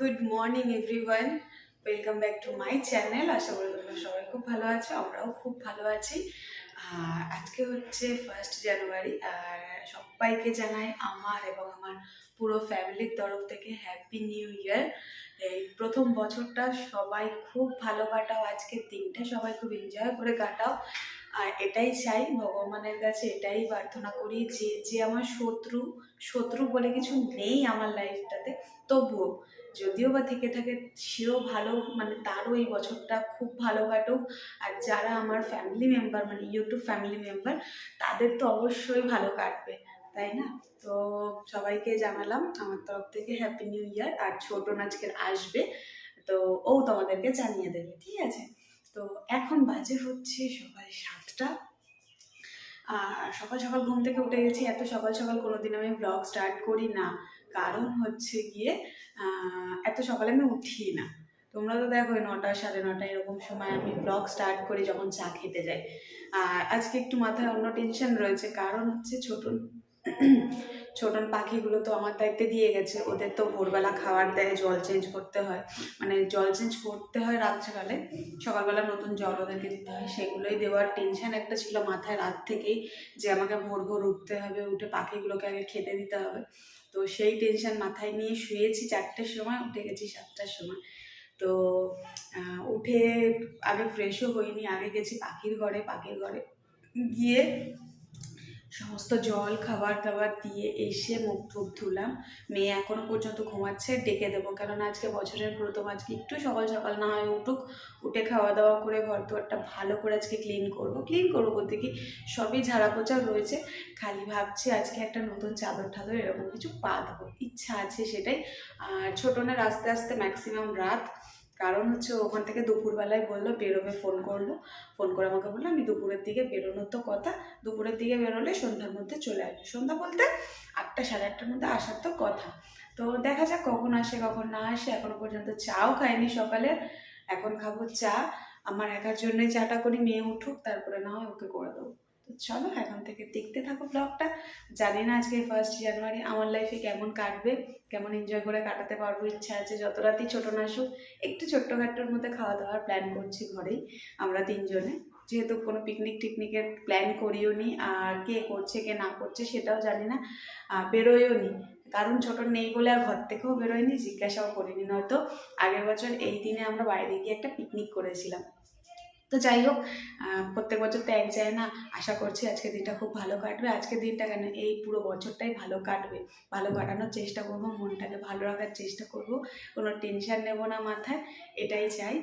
Good morning everyone welcome back to my channel আশা করি তোমরা সবাই খুব ভালো আছো, আমরাও খুব ভালো আছি। আজকে হচ্ছে ফার্স্ট জানুয়ারি আর সবাইকে জানাই আমার এবং আমার পুরো ফ্যামিলির তরফ থেকে হ্যাপি নিউ ইয়ার এই প্রথম বছরটা সবাই খুব ভালো কাটাও, আজকের দিনটা সবাই খুব এনজয় করে কাটাও। আর এটাই চাই, ভগবানের কাছে এটাই প্রার্থনা করি যে যে আমার শত্রু শত্রু বলে কিছু নেই আমার লাইফটাতে তবুও যদিও বা থেকে থাকে, সেও ভালো মানে তারও এই বছরটা খুব ভালো কাটুক। আর যারা আমার ফ্যামিলি মেম্বার মানে ইউটিউব ফ্যামিলি মেম্বার তাদের তো অবশ্যই ভালো কাটবে, তাই না? তো সবাইকে জানালাম, আমার তরফ থেকে হ্যাপি নিউ ইয়ার আর ছোট আজকের আসবে। তো ও তোমাদেরকে জানিয়ে দেবে, ঠিক আছে? তো এখন বাজে হচ্ছে সকাল সাতটা। আর সকাল সকাল ঘুম থেকে উঠে গেছি, এত সকাল সকাল কোনোদিন আমি ব্লগ স্টার্ট করি না। কারণ হচ্ছে গিয়ে এত সকালে আমি উঠি না। তোমরা তো দেখো নটা, সাড়ে নটা এরকম সময় আমি ব্লগ স্টার্ট করি যখন চা খেতে যাই। আর আজকে একটু মাথায় অন্য টেনশন রয়েছে, কারণ হচ্ছে ছোট ছোটন পাখিগুলো তো আমার দায়িত্বে দিয়ে গেছে। ওদের তো ভোরবেলা খাবার দেয়, জল চেঞ্জ করতে হয়। মানে জল চেঞ্জ করতে হয় রাত্রেবেলায়। সকালবেলা নতুন জল ওদেরকে দিতে হয়, সেগুলোই দেওয়ার টেনশন একটা ছিল মাথায় রাত থেকেই যে আমাকে ভোর ভোর উঠতে হবে, উঠে পাখিগুলোকে আগে খেতে দিতে হবে। তো সেই টেনশন মাথায় নিয়ে শুয়েছি চারটের সময়, উঠে গেছি সাতটার সময়। তো উঠে আগে ফ্রেশও হইনি, আগে গেছি পাখির ঘরে পাখির ঘরে গিয়ে সমস্ত জল, খাবার দাবার দিয়ে এসে মুখ টুক ধুলাম। মেয়ে এখনও পর্যন্ত ঘুমাচ্ছে, ডেকে দেবো। কেননা আজকে বছরের প্রথম, আজকে একটু সকাল সকাল না হয় উঠুক, উঠে খাওয়া দাওয়া করে ঘর দুয়ারটা ভালো করে আজকে ক্লিন করব। ক্লিন করব বলতে কি, সবই ঝাড়া পোচা রয়েছে। খালি ভাবছি আজকে একটা নতুন চাদর ঠাদর এরকম কিছু পা দেবো ইচ্ছা আছে সেটাই। আর ছোটনের আস্তে আস্তে ম্যাক্সিমাম রাত কারণ হচ্ছে ওখান থেকে দুপুরবেলায় বলল, বেরোবে, ফোন করল। ফোন করে আমাকে বলল, আমি দুপুরের দিকে বেরোনোর তো কথা। দুপুরের দিকে বেরোলে সন্ধ্যার মধ্যে চলে আসবে। সন্ধ্যা বলতে আটটা, সাড়ে আটটার মধ্যে আসার তো কথা। তো দেখা যাক কখন আসে, কখন না আসে। এখনও পর্যন্ত চাও খাইনি সকালে। এখন খাব চা। আমার একার জন্যই চাটা করি, মেয়ে উঠুক, তারপরে না হয় ওকে করে দেবো। চলো এখন থেকে দেখতে থাকো ব্লগটা জানি না আজকে ফার্স্ট জানুয়ারি আমার লাইফে কেমন কাটবে, কেমন এনজয় করে কাটাতে পারব ইচ্ছা আছে, যত রাতই ছোটো না আসুক, একটু ছোট্টখাট্টোর মধ্যে খাওয়া দাওয়ার প্ল্যান করছি ঘরেই, আমরা তিনজনে। যেহেতু কোনো পিকনিক টিকনিকের প্ল্যান করিও নি, আর কে করছে, কে না করছে সেটাও জানি না বেরোয়ও নি। কারণ ছোট নেই বলে আর ঘর থেকেও বেরোয়নি, জিজ্ঞাসাও করিনি নয়তো। আগের বছর এই দিনে আমরা বাইরে গিয়ে একটা পিকনিক করেছিলাম। তো যাই হোক প্রত্যেক বছর তো এক যায় না। আশা করছি আজকে দিনটা খুব ভালো কাটবে। আজকে দিনটা কেন, এই পুরো বছরটাই ভালো কাটবে। ভালো কাটানোর চেষ্টা করব, মনটাকে ভালো রাখার চেষ্টা করব। কোনো টেনশন নেব না মাথায়, এটাই চাই।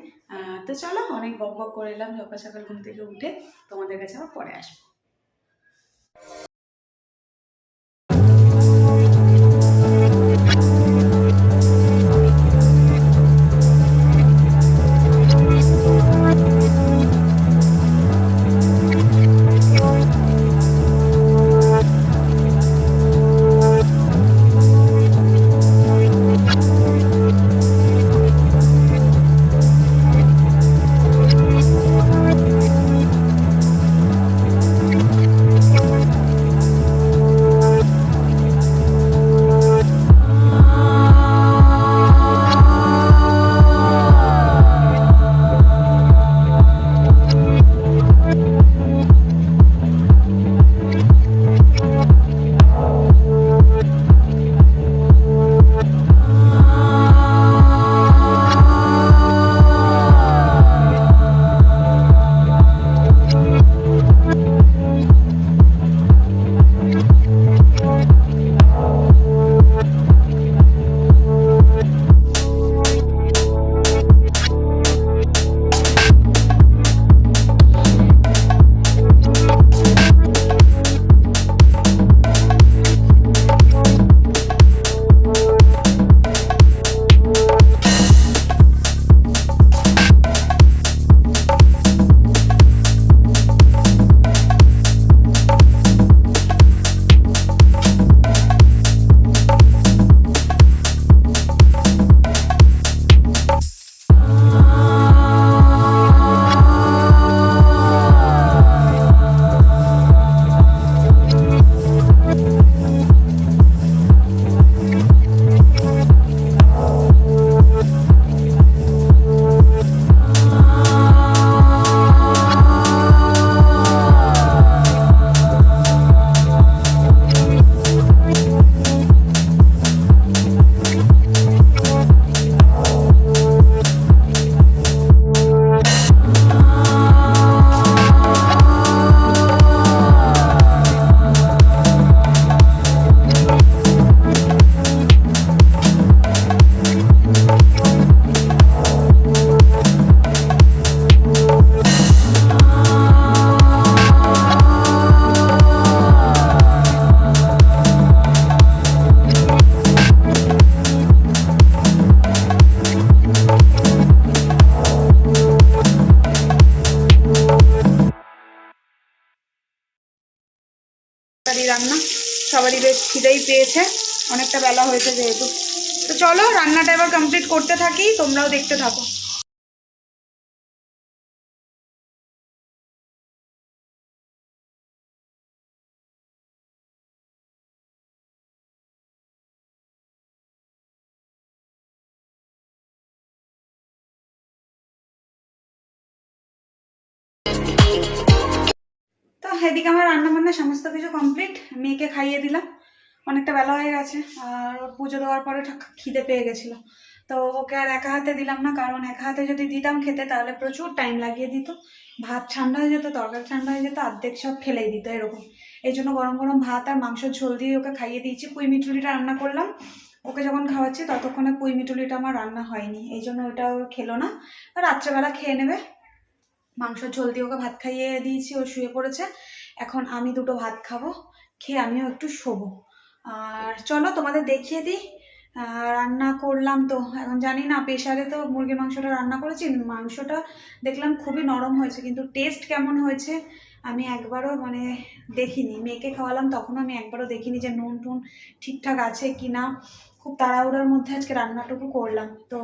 তো চলো, অনেক বক বক করে এলাম। সকাল সকাল ঘুম থেকে উঠে তোমাদের কাছে আবার পরে আসব। খিদেই পেয়েছে। অনেকটা বেলা হয়েছে যেহেতু। তো চলো, রান্নাটা এবার কমপ্লিট করতে থাকি, তোমরাও দেখতে থাকো। তো এদিকে আমার রান্না বান্না সমস্ত কিছু কমপ্লিট মেয়েকে খাইয়ে দিলাম। অনেকটা বেলা হয়ে গেছে, আর ওর পুজো দেওয়ার পরে খিদে পেয়ে গেছিল। তো ওকে আর একা হাতে দিলাম না, কারণ একা হাতে যদি দিতাম খেতে তাহলে প্রচুর টাইম লাগিয়ে দিত। ভাত ঠান্ডা হয়ে যেত, তরকারি ঠান্ডা হয়ে যেত, অর্ধেক সব ফেলেই দিত এরকম। এই জন্য গরম গরম ভাত আর মাংসের ঝোল দিয়ে ওকে খাইয়ে দিয়েছি। পুঁই মিটুলিটা রান্না করলাম। ওকে যখন খাওয়াচ্ছি ততক্ষণে পুঁই মিটুলিটা আমার রান্না হয়নি। এই জন্য ওটা খেলো না। রাত্রেবেলা খেয়ে নেবে। মাংসের ঝোল দিয়ে ওকে ভাত খাইয়ে দিয়েছি, ও শুয়ে পড়েছে। এখন আমি দুটো ভাত খাব, খেয়ে আমিও একটু শোবো। আর চলো তোমাদের দেখিয়ে দিই। রান্না করলাম তো, এখন জানি না প্রেশারে তো মুরগির মাংসটা রান্না করেছি, মাংসটা দেখলাম খুবই নরম হয়েছে, কিন্তু টেস্ট কেমন হয়েছে আমি একবারও মানে দেখিনি। মেয়েকে খাওয়ালাম তখন আমি একবারও দেখিনি যে নুন টুন ঠিকঠাক আছে কি না খুব তাড়াহুড়ার মধ্যে আজকে রান্নাটুকু করলাম। তো,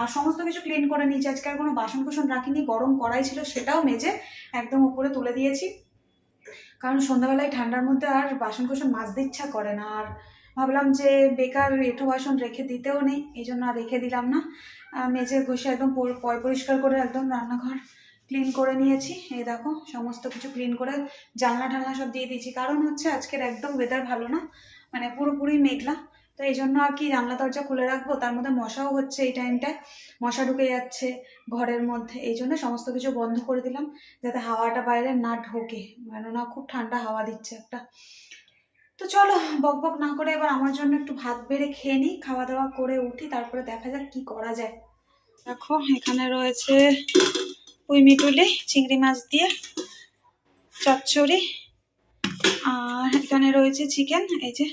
আর সমস্ত কিছু ক্লিন করে নিয়েছি। আজকে আর কোনো বাসন কুসন রাখিনি, গরম কড়াই ছিল, সেটাও মেজে একদম উপরে তুলে দিয়েছি। কারণ সন্ধ্যাবেলায় ঠান্ডার মধ্যে আর বাসন কুসন মাজতে ইচ্ছা করে না, আর ভাবলাম যে বেকার এঁঠো বাসন রেখে দিতেও নেই, এই জন্য আর রেখে দিলাম না। মেঝে ঘষে একদম পয় পরিষ্কার করে একদম রান্নাঘর ক্লিন করে নিয়েছি। এই দেখো, সমস্ত কিছু ক্লিন করে জানলা ঠান্না সব দিয়ে দিয়েছি। কারণ হচ্ছে আজকের একদম ওয়েদার ভালো না মানে পুরোপুরি মেঘলা। তো এই জন্য আর কি জানলা দরজা খুলে রাখব। তার মধ্যে মশাও হচ্ছে এই টাইমটায় মশা ঢুকে যাচ্ছে ঘরের মধ্যে। এই জন্য সমস্ত কিছু বন্ধ করে দিলাম যাতে হাওয়াটা বাইরে না ঢোকে। কেননা খুব ঠান্ডা হাওয়া দিচ্ছে একটা। তো চলো, বক বক না করে এবার আমার জন্য একটু ভাত বেড়ে খেয়ে নিই, খাওয়া দাওয়া করে উঠি, তারপরে দেখা যাক কি করা যায়। দেখো, এখানে রয়েছে পুঁই মিটুলি, চিংড়ি মাছ দিয়ে চচ্চড়ি, আর এখানে রয়েছে চিকেন এই যে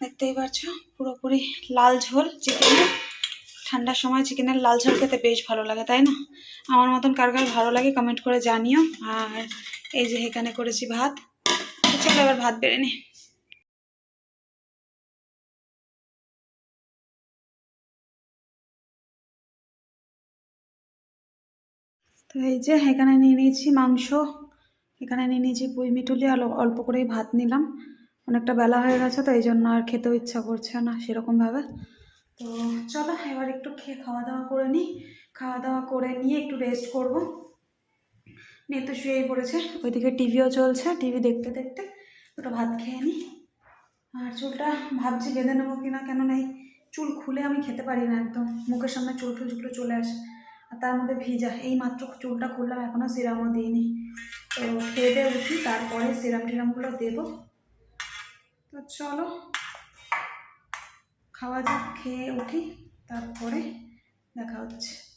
দেখতেই পাচ্ছ পুরোপুরি লাল ঝোল চিকেনের ঠান্ডার সময় চিকেনের লাল ঝোল খেতে বেশ ভালো লাগে, তাই না? আমার মতন কার কার ভালো লাগে কমেন্ট করে জানিও। আর এই যে এখানে করেছি ভাত। চলো এবার ভাত বেড়ে নি। তো এই যে এখানে নিয়ে নিয়েছি মাংস। এখানে নিয়ে নিয়েছি পুঁই মিটুলি আর অল্প করেই ভাত নিলাম। অনেকটা বেলা হয়ে গেছে, তো এই জন্য আর খেতেও ইচ্ছা করছে না সেরকমভাবে। তো চলো, এবার একটু খেয়ে খাওয়া দাওয়া করে নিই। খাওয়া দাওয়া করে নিয়ে একটু রেস্ট করব। মেয়ে তো শুয়েই পড়েছে, ওইদিকে টিভিও চলছে, টিভি দেখতে দেখতে দুটো ভাত খেয়ে নিই। আর চুলটা ভাবছি বেঁধে নেব কিনা কেন নেই চুল খুলে আমি খেতে পারি না একদম। মুখের সামনে চুল টুলগুলো চলে আসে, আর তার মধ্যে ভিজা। এই মাত্র চুলটা খুললাম এখনও সিরামও দিইনি। তো খেয়ে দিয়ে উঠি, তারপরে সিরাম টিরামগুলো দেবো। তো চলো খাওয়া যাক খেয়ে উঠি তারপরে দেখা হচ্ছে।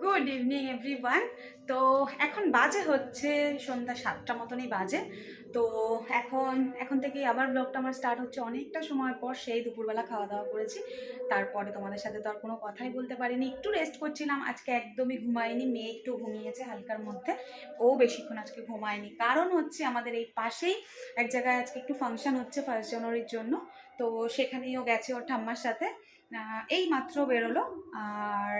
গুড ইভিনিং এভরিওয়ান তো এখন বাজে হচ্ছে সন্ধ্যা সাতটা মতনই বাজে। তো এখন এখন থেকেই আবার ব্লগটা আমার স্টার্ট হচ্ছে। অনেকটা সময় পর সেই দুপুরবেলা খাওয়া দাওয়া করেছি। তারপরে তোমাদের সাথে তো আর কোনো কথাই বলতে পারিনি। একটু রেস্ট করছিলাম। আজকে একদমই ঘুমায়নি। মেয়ে একটু ঘুমিয়েছে হালকার মধ্যে। ও বেশিক্ষণ আজকে ঘুমায়নি। কারণ হচ্ছে আমাদের এই পাশেই এক জায়গায় আজকে একটু ফাংশন হচ্ছে ফার্স্ট জানুয়ারির জন্য। তো সেখানেই ও গেছে ওর ঠাম্মার সাথে। এই মাত্র বেরোলো। আর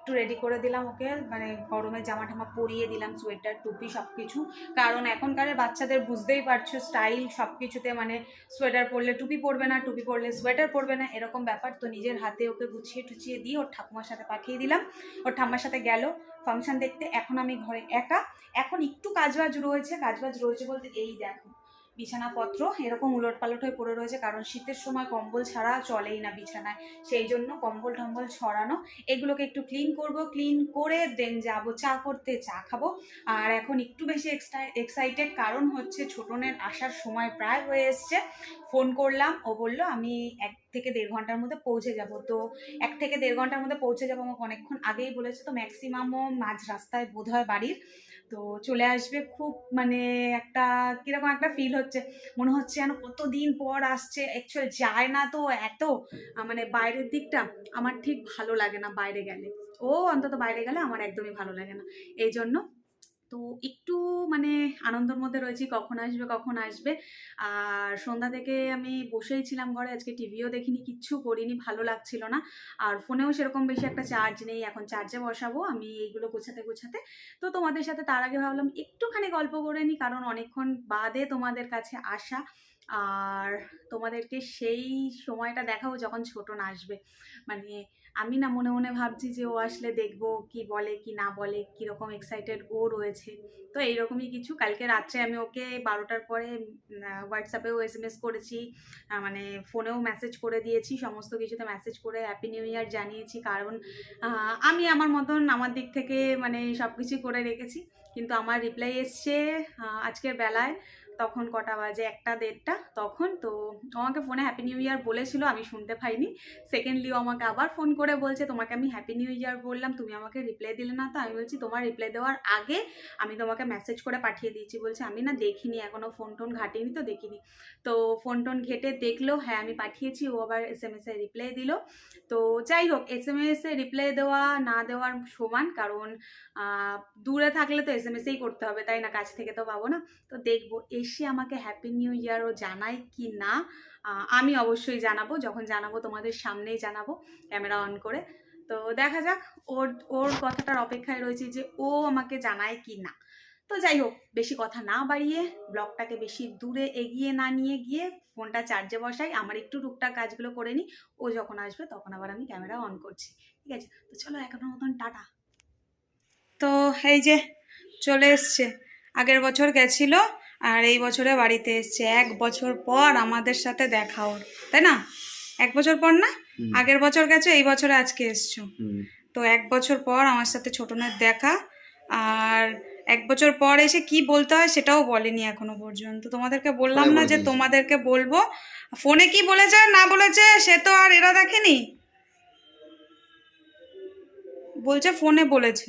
একটু রেডি করে দিলাম ওকে। মানে গরমে জামা টামা পরিয়ে দিলাম সোয়েটার টুপি সব কিছু কারণ এখনকার বাচ্চাদের বুঝতেই পারছ স্টাইল সব কিছুতে মানে সোয়েটার পরলে টুপি পরবে না, টুপি পরলে সোয়েটার পরবে না, এরকম ব্যাপার। তো নিজের হাতে ওকে গুছিয়ে টুছিয়ে দিয়ে ওর ঠাকুমার সাথে পাঠিয়ে দিলাম। ওর ঠাম্মার সাথে গেল ফাংশন দেখতে। এখন আমি ঘরে একা। এখন একটু কাজবাজ রয়েছে কাজবাজ রয়েছে বলতে এই দেখো। বিছানাপত্র এরকম উলট পালট হয়ে পড়ে রয়েছে, কারণ শীতের সময় কম্বল ছাড়া চলেই না বিছানায়। সেই জন্য কম্বল টম্বল ছড়ানো, এগুলোকে একটু ক্লিন করব ক্লিন করে দেন যাব, চা করতে চা খাব। আর এখন একটু বেশি এক্সাইটেড কারণ হচ্ছে ছোটনের আসার সময় প্রায় হয়ে এসছে। ফোন করলাম, ও বলল, আমি এক থেকে দেড় ঘণ্টার মধ্যে পৌঁছে যাব। তো এক থেকে দেড় ঘণ্টার মধ্যে পৌঁছে যাব আমাকে অনেকক্ষণ আগেই বলেছে, তো ম্যাক্সিমামও মাঝ রাস্তায় বোধ হয় বাড়ির। তো চলে আসবে খুব মানে একটা কীরকম একটা ফিল হচ্ছে। মনে হচ্ছে যেন কতদিন পর আসছে। অ্যাকচুয়াল যায় না তো এত। মানে বাইরের দিকটা আমার ঠিক ভালো লাগে না বাইরে গেলে। ও অন্তত বাইরে গেলে আমার একদমই ভালো লাগে না। এই জন্য তো একটু মানে আনন্দের মধ্যে রয়েছি, কখন আসবে কখন আসবে। আর সন্ধ্যা থেকে আমি বসেই ছিলাম ঘরে, আজকে টিভিও দেখিনি, কিচ্ছু করিনি, ভালো লাগছিল না। আর ফোনেও সেরকম বেশি একটা চার্জ নেই, এখন চার্জে বসাবো, আমি এইগুলো গোছাতে গোছাতে। তো তোমাদের সাথে তার আগে ভাবলাম, একটুখানি গল্প করে নিই কারণ অনেকক্ষণ বাদে তোমাদের কাছে আসা। আর তোমাদেরকে সেই সময়টা দেখাবো যখন ছোটন আসবে। মানে আমি না মনে মনে ভাবছি যে ও আসলে দেখব কি বলে কি না বলে, কীরকম এক্সাইটেড ও রয়েছে। তো এইরকমই কিছু। কালকে রাত্রে আমি ওকে বারোটার পরে হোয়াটসঅ্যাপেও এস এম এস করেছি মানে ফোনেও মেসেজ করে দিয়েছি, সমস্ত কিছুতে মেসেজ করে হ্যাপি নিউ ইয়ার জানিয়েছি। কারণ আমি আমার মতন আমার দিক থেকে মানে সব কিছুই করে রেখেছি। কিন্তু আমার রিপ্লাই এসছে আজকের বেলায়। তখন কটা বাজে, একটা দেড়টা, তখন তো আমাকে ফোনে হ্যাপি নিউ ইয়ার বলেছিল, আমি শুনতে পাইনি। সেকেন্ডলি ও আমাকে আবার ফোন করে বলছে, তোমাকে আমি হ্যাপি নিউ ইয়ার বললাম, তুমি আমাকে রিপ্লাই দিলে না। তো আমি বলছি, তোমার রিপ্লাই দেওয়ার আগে আমি তোমাকে মেসেজ করে পাঠিয়ে দিয়েছি। বলছে, আমি না দেখিনি এখনও ফোন টোন ঘাটিনি তো দেখিনি। তো ফোন টোন ঘেটে দেখল হ্যাঁ আমি পাঠিয়েছি, ও আবার এস এম এস এ রিপ্লাই দিল। তো যাই হোক এস এম এস রিপ্লাই দেওয়া না দেওয়ার সমান, কারণ দূরে থাকলে তো এস এম এসেই করতে হবে, তাই না? কাছ থেকে তো পাবো না। তো দেখব, এসে আমাকে হ্যাপি নিউ ইয়ার ও জানায় কি না আমি অবশ্যই জানাব, যখন জানাব তোমাদের সামনেই জানাব ক্যামেরা অন করে। তো দেখা যাক, ওর ওর কথাটার অপেক্ষায় রয়েছে যে ও আমাকে জানায় কি না। তো যাই হোক, বেশি কথা না বাড়িয়ে, ব্লগটাকে বেশি দূরে এগিয়ে না নিয়ে গিয়ে, ফোনটা চার্জে বসাই, আমার একটু টুকটাক কাজগুলো করে নিই, ও যখন আসবে তখন আবার আমি ক্যামেরা অন করছি, ঠিক আছে? তো চলো এখনও মতন টাটা। তো এই যে, চলে এসছে, আগের বছর গেছিল আর এই বছরে বাড়িতে এসছে। এক বছর পর আমাদের সাথে দেখা ওর তাই না? এক বছর পর না? আগের বছর গেছো এই বছরে আজকে এসছো। তো এক বছর পর আমার সাথে ছোটনের দেখা। আর এক বছর পর এসে কি বলতে হয় সেটাও বলেনি এখনও পর্যন্ত। তোমাদেরকে বললাম না যে তোমাদেরকে বলব। ফোনে কি বলেছে না বলেছে সে তো আর এরা দেখেনি? বলছে ফোনে বলেছে।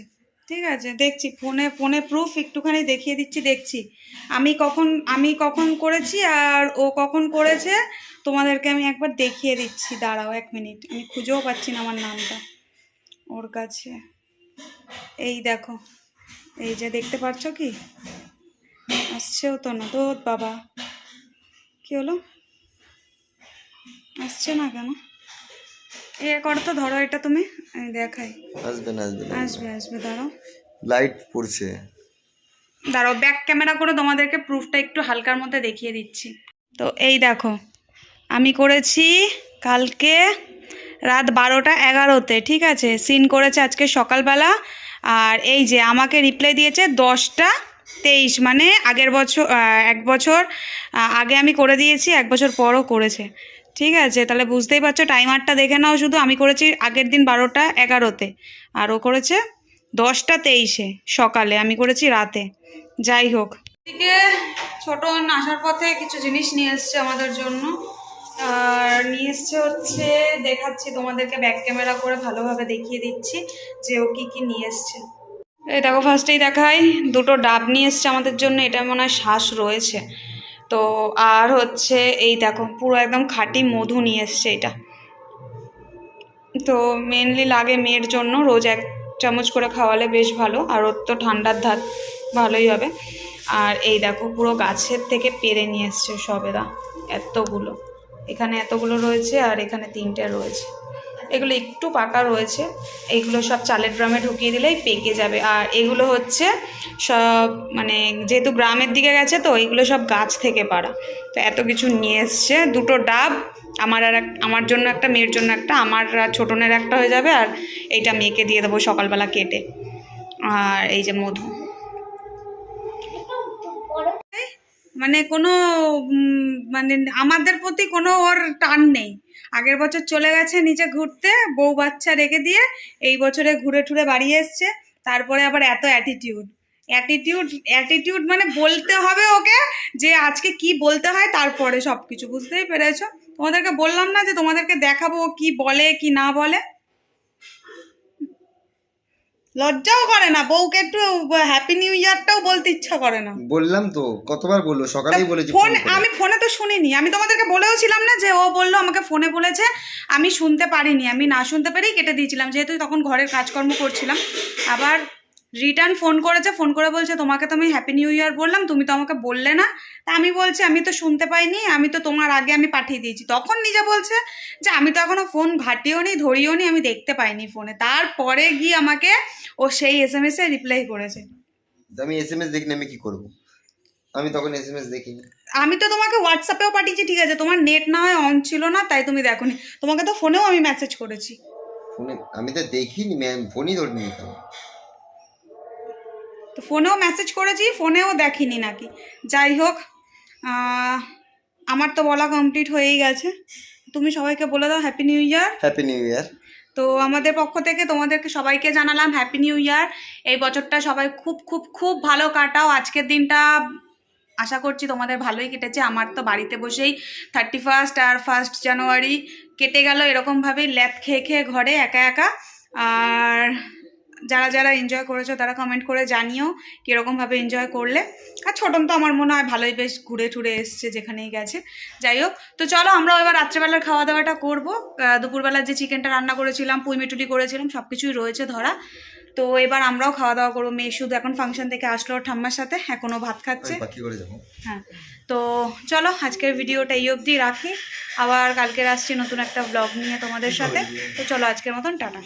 ঠিক আছে, দেখছি, ফোনে ফোনে প্রুফ একটুখানি দেখিয়ে দিচ্ছি, দেখছি। আমি কখন আমি কখন করেছি আর ও কখন করেছে, তোমাদেরকে আমি একবার দেখিয়ে দিচ্ছি। দাঁড়াও এক মিনিট আমি খুঁজেও পাচ্ছি না আমার নামটা। ওর কাছে। এই দেখো, এই যে দেখতে পাচ্ছ কি? আসছেও তো না তো বাবা। কি হলো? আসছে না কেন? এ কর তো ধরো এটা তুমি আমি দেখাই। আসবে না আসবে আসবে আসবে দাঁড়াও। লাইট পড়ছে। দাঁড়াও ব্যাক ক্যামেরা করে তোমাদেরকে প্রুফটা একটু হালকার মধ্যে দেখিয়ে দিচ্ছি। তো এই দেখো আমি করেছি কালকে রাত বারোটা এগারোতে ঠিক আছে? সিন করেছে আজকে সকালবেলা আর এই যে আমাকে রিপ্লাই দিয়েছে দশটা তেইশ মানে আগের বছর এক বছর আগে আমি করে দিয়েছি এক বছর পরও করেছে। ঠিক আছে, তাহলে বুঝতেই পারছ টাইমারটা দেখে নাও শুধু, আমি করেছি আগের দিন বারোটা এগারোতে, আর ও করেছে দশটা তেইশে সকালে, আমি করেছি রাতে। যাই হোক। এদিকে ছোট আসার পথে কিছু জিনিস নিয়ে এসছে আমাদের জন্য। আর নিয়ে এসছে হচ্ছে, দেখাচ্ছি তোমাদেরকে ব্যাক ক্যামেরা করে ভালোভাবে দেখিয়ে দিচ্ছি যে ও কি কি নিয়ে এসছে। এই দেখো ফার্স্টেই দেখাই, দুটো ডাব নিয়ে এসছে আমাদের জন্য, এটা মনে হয় শ্বাস রয়েছে। তো আর হচ্ছে এই দেখো, পুরো একদম খাঁটি মধু নিয়ে এসছে এটা। তো মেনলি লাগে মেয়ের জন্য, রোজ এক চামচ করে খাওয়ালে বেশ ভালো, আর ওর তো ঠান্ডার ধাত ভালোই হবে। আর এই দেখো, পুরো গাছের থেকে পেরে নিয়ে এসছে সবেদা, এতগুলো। এখানে এতগুলো রয়েছে আর এখানে তিনটে রয়েছে। এগুলো একটু পাকা রয়েছে। এইগুলো সব চালের ড্রামে ঢুকিয়ে দিলেই পেকে যাবে। আর এগুলো হচ্ছে সব মানে যেহেতু গ্রামের দিকে গেছে তো এইগুলো সব গাছ থেকে পাড়া। তো এত কিছু নিয়ে এসছে। দুটো ডাব, আমার আর আমার জন্য একটা, মেয়ের জন্য একটা, আমার ছোটনের একটা হয়ে যাবে। আর এইটা মেয়েকে দিয়ে দেবো সকালবেলা কেটে। আর এই যে মধু। মানে কোনো মানে আমাদের প্রতি কোনো ওর টান নেই। আগের বছর চলে গেছে নিচে ঘুরতে, বউ বাচ্চা রেখে দিয়ে এই বছরে ঘুরে ঠুরে বাড়ি এসছে। তারপরে আবার এত অ্যাটিটিউড অ্যাটিটিউড অ্যাটিটিউড মানে বলতে হবে ওকে যে আজকে কি বলতে হয়, তারপরে সব কিছু বুঝতেই পেরেছ? তোমাদেরকে বললাম না যে তোমাদেরকে দেখাবো ও কি বলে, কি না বলে। লজ্জাও করে না বউকে একটু হ্যাপি নিউ ইয়ারটাও বলতে ইচ্ছা করে না। বললাম তো কতবার বলল? সকালেই বলেছি ফোন আমি ফোনে তো শুনিনি আমি তোমাদেরকে বলেও ছিলাম না যে ও বলল আমাকে ফোনে বলেছে আমি শুনতে পারিনি আমি না শুনতে পেরেই কেটে দিয়েছিলাম যেহেতু তখন ঘরের কাজকর্ম করছিলাম। আবার রিটার্ন ফোন করেছে ফোন করে বলছে তোমাকে তো আমি হ্যাপি নিউ ইয়ার বললাম তুমি তো আমাকে বললে না। তা আমি বলছি আমি তো শুনতে পাইনি আমি তো তোমার আগে আমি পাঠিয়ে দিয়েছি। তখন নিজে বলছে যে আমি তো এখনও ফোন ঘাটিও নি ধরিও নি আমি দেখতে পাইনি ফোনে তারপরে গিয়ে আমাকে ও সেই এস এম এস এ রিপ্লাই করেছে। আমি এস এম এস দেখিনি আমি কি করব? আমি তখন এস এম এস দেখিনি। আমি তো তোমাকে হোয়াটসঅ্যাপেও পাঠিয়েছি ঠিক আছে তোমার নেট না হয় অন ছিল না তাই তুমি দেখোনি। তোমাকে তো ফোনেও আমি মেসেজ করেছি। ফোনে আমি তো দেখিনি ম্যাম ফোনই ধরিনি ফোনেও মেসেজ করেছি ফোনেও দেখিনি নাকি। যাই হোক আমার তো বলা কমপ্লিট হয়েই গেছে। তুমি সবাইকে বলে দাও happy new year happy new year তো আমাদের পক্ষ থেকে তোমাদেরকে সবাইকে জানালাম হ্যাপি নিউ ইয়ার এই বছরটা সবাই খুব খুব খুব ভালো কাটাও। আজকের দিনটা আশা করছি তোমাদের ভালোই কেটেছে। আমার তো বাড়িতে বসেই থার্টি ফার্স্ট আর ফার্স্ট জানুয়ারি কেটে গেল এরকমভাবেই ল্যাদ খেয়ে খেয়ে ঘরে একা একা। আর যারা যারা এনজয় করেছ তারা কমেন্ট করে জানিও কীরকমভাবে এনজয় করলে। আর ছোটন তো আমার মনে হয় ভালোই বেশ ঘুরে টুরে এসছে যেখানেই গেছে। যাই হোক তো চলো আমরা এবার রাত্রেবেলার খাওয়া দাওয়াটা করব দুপুরবেলার যে চিকেনটা রান্না করেছিলাম পুঁই মিটুলি করেছিলাম সব কিছুই রয়েছে ধরা। তো এবার আমরাও খাওয়া দাওয়া করব। মেয়ে শুধু এখন ফাংশন থেকে আসলো ঠাম্মার সাথে এখনও ভাত খাচ্ছে। হ্যাঁ তো চলো আজকের ভিডিওটা এই অবধি রাখি। আবার কালকের আসছি নতুন একটা ব্লগ নিয়ে তোমাদের সাথে। তো চলো আজকের মতন টাটা।